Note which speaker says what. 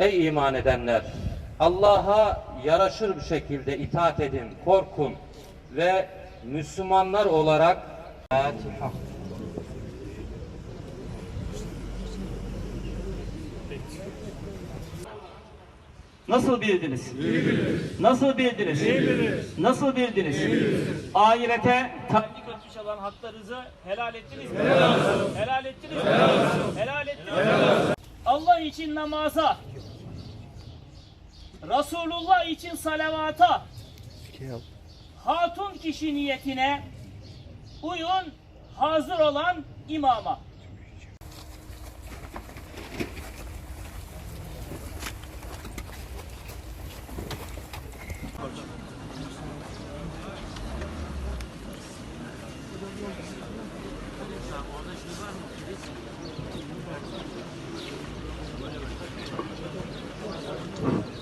Speaker 1: Ey iman edenler! Allah'a yaraşır bir şekilde itaat edin, korkun ve Müslümanlar olarak Fatiha.
Speaker 2: Nasıl bildiniz? Nasıl bildiniz? Nasıl bildiniz? Ahirete tabi kötü olan haklarınızı helal ettiniz mi? Helal ettiniz mi? Helal ettiniz mi? Allah için namaza, Resulullah için salavata, hatun kişi niyetine uyun hazır olan imama. Thank you.